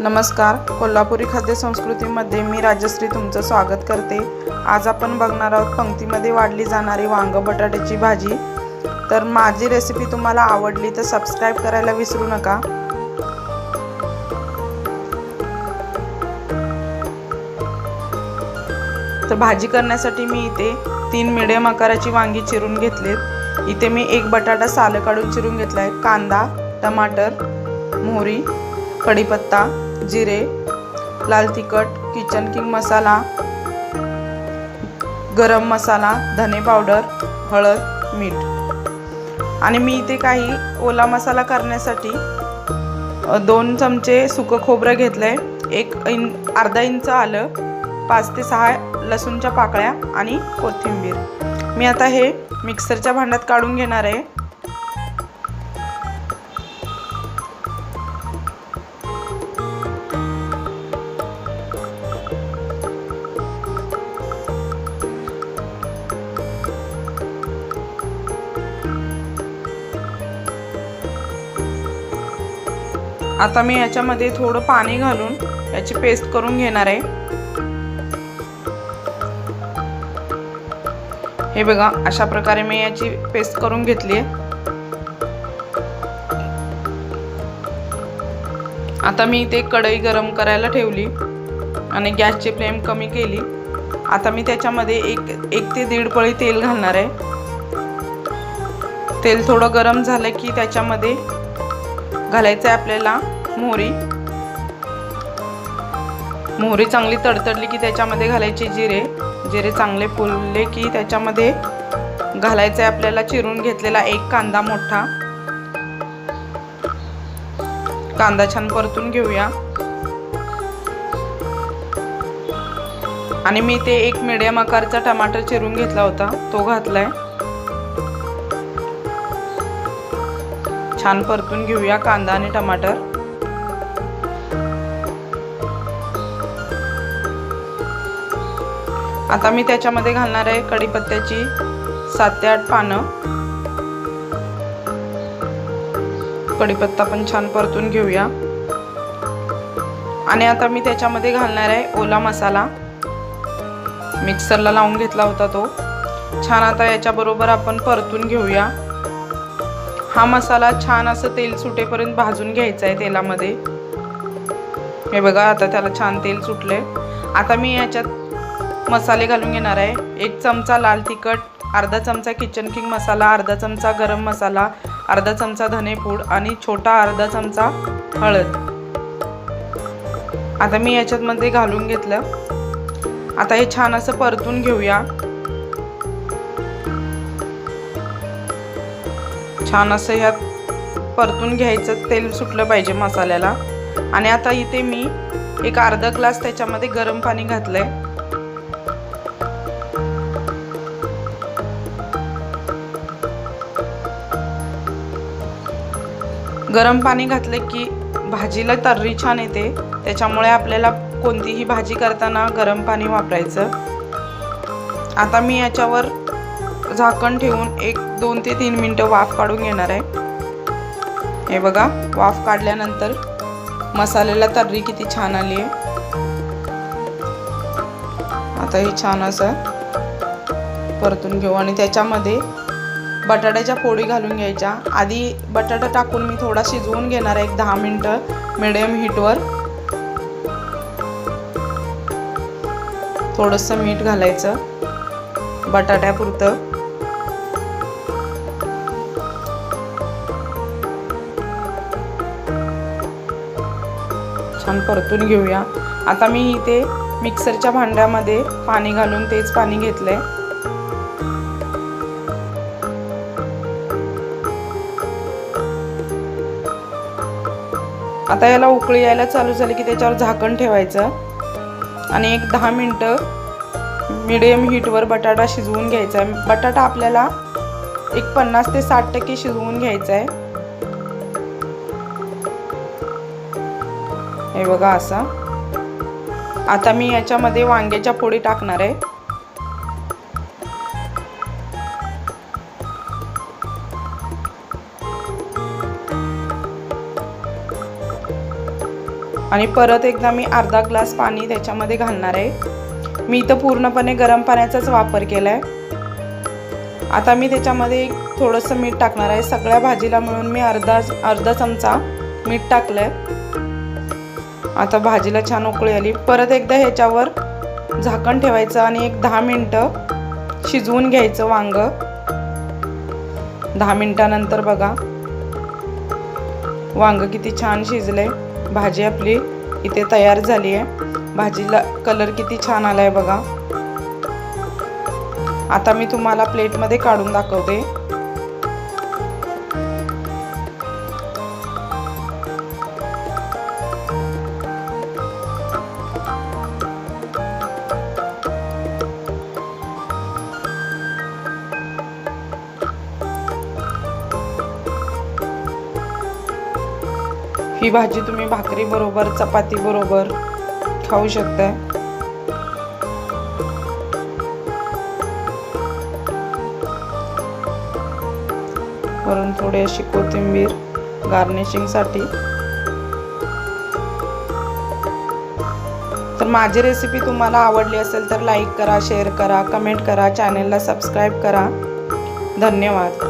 नमस्कार. कोल्हापुरी खाद्य संस्कृतीमध्ये मी राजश्री तुमचं स्वागत करते. आज आपण बघणार आहोत पंक्तीमध्ये वाढली जाणारी वांग बटाट्याची भाजी. तर माझी रेसिपी तुम्हाला आवडली तर सबस्क्राईब करायला विसरू नका. तर भाजी करण्यासाठी मी इथे तीन मिडियम आकाराची वांगी चिरून घेतलीत. इथे मी एक बटाटा सालं काढून चिरून घेतला आहे कांदा टमाटर मोहरी कढीपत्ता जिरे लाल तिखट किचन किंग मसाला गरम मसाला धने पावडर हळद मीठ. आणि मी इथे काही ओला मसाला करण्यासाठी दोन चमचे सुकं खोबरं घेतलं आहे एक इन अर्धा इंच आलं पाच ते सहा लसूणच्या पाकळ्या आणि कोथिंबीर. मी आता हे मिक्सरच्या भांड्यात काढून घेणार आहे. आता मी याच्यामध्ये थोडं पाणी घालून याची पेस्ट करून घेणार आहे. हे बघा अशा प्रकारे मी याची पेस्ट करून घेतली आहे. आता मी इथे कढई गरम करायला ठेवली आणि गॅसची फ्लेम कमी केली. आता मी त्याच्यामध्ये एक एक ते दीड पळी तेल घालणार आहे. तेल थोडं गरम झालं की त्याच्यामध्ये घालायचं आहे आपल्याला मोहरी. मोहरी चांगली तडतडली की त्याच्यामध्ये घालायचे जिरे. जिरे चांगले फुलले की त्याच्यामध्ये घालायचं आहे आपल्याला चिरून घेतलेला एक कांदा मोठा. कांदा छान परतून घेऊया. आणि मी ते एक मिडियम आकारचा टमाटर चिरून घेतला होता. तो घातलाय. छान परतून घेऊया कांदा आणि टमाटर. आता मी त्याच्यामध्ये घालणार आहे कढीपत्त्याची सात ते आठ पानं. कढीपत्ता पण छान परतून घेऊया. आणि आता मी त्याच्यामध्ये घालणार आहे ओला मसाला. मिक्सरला लावून घेतला होता तो. छान आता याच्याबरोबर आपण परतून घेऊया. हा मसाला छान असं तेल सुटेपर्यंत भाजून घ्यायचा आहे तेलामध्ये. हे बघा आता त्याला छान तेल सुटले आता मी याच्यात मसाले घालून घेणार आहे. एक चमचा लाल तिखट अर्धा चमचा किचन किंग मसाला अर्धा चमचा गरम मसाला अर्धा चमचा धनेपूड आणि छोटा अर्धा चमचा हळद. आता मी याच्यातमध्ये घालून घेतलं. आता हे छान असं परतून घेऊया. छान असं ह्यात परतून घ्यायचं तेल सुटलं पाहिजे मसाल्याला. आणि आता इथे मी एक अर्धा ग्लास त्याच्यामध्ये गरम पाणी घातलंय. गरम पाणी घातलं की भाजीला तर्री छान येते. त्याच्यामुळे आपल्याला कोणतीही भाजी करताना गरम पाणी वापरायचं. आता मी याच्यावर झाकण ठेवून एक दोन ते तीन मिनटं वाफ काढून घेणार आहे. हे बघा वाफ काढल्यानंतर मसाल्याला तर्री किती छान आली आहे. आता हे छान असं परतून घेऊ आणि त्याच्यामध्ये बटाट्याच्या पोळी घालून घ्यायच्या. आधी बटाटा टाकून मी थोडा शिजवून घेणार आहे एक दहा मिनटं मिडियम हीटवर थोडंसं मीठ घालायचं बटाट्यापुरतं. छान परतून घेऊया. आता मी इथे मिक्सरच्या भांड्यामध्ये पाणी घालून तेच पाणी घेतलंय. आता याला उकळी यायला चालू झाली की त्याच्यावर झाकण ठेवायचं. आणि एक दहा मिनटं मिडियम हीटवर बटाटा शिजवून घ्यायचा आहे. बटाटा आपल्याला एक पन्नास ते साठ टक्के शिजवून घ्यायचा आहे. हे बघा असा. आता मी याच्यामध्ये वांग्याच्या पोळी टाकणार आहे. आणि परत एकदा मी अर्धा ग्लास पाणी त्याच्यामध्ये घालणार आहे. मी इथं पूर्णपणे गरम पाण्याचाच वापर केला आहे आता मी त्याच्यामध्ये थोडंसं मीठ टाकणार आहे. सगळ्या भाजीला मिळून मी अर्धा अर्धा चमचा मीठ टाकलं आहे आता भाजीला छान उकळी आली. परत एकदा ह्याच्यावर झाकण ठेवायचं आणि एक दहा मिनटं शिजवून घ्यायचं वांग. दहा मिनटानंतर बघा. वांग किती छान शिजले. भाजी आपली इथे तयार झाली आहे. भाजीला कलर किती छान आला आहे बघा. आता मी तुम्हाला प्लेटमध्ये काढून दाखवते. ही भाजी तुम्ही भाकरी बरोबर चपाती बरोबर खाऊ शकता वरून थोडी अशी कोथिंबीर गार्निशिंगसाठी तर माझी रेसिपी तुम्हाला आवडली असेल तर लाईक करा शेअर करा कमेंट करा चॅनेलला सबस्क्राईब करा. धन्यवाद.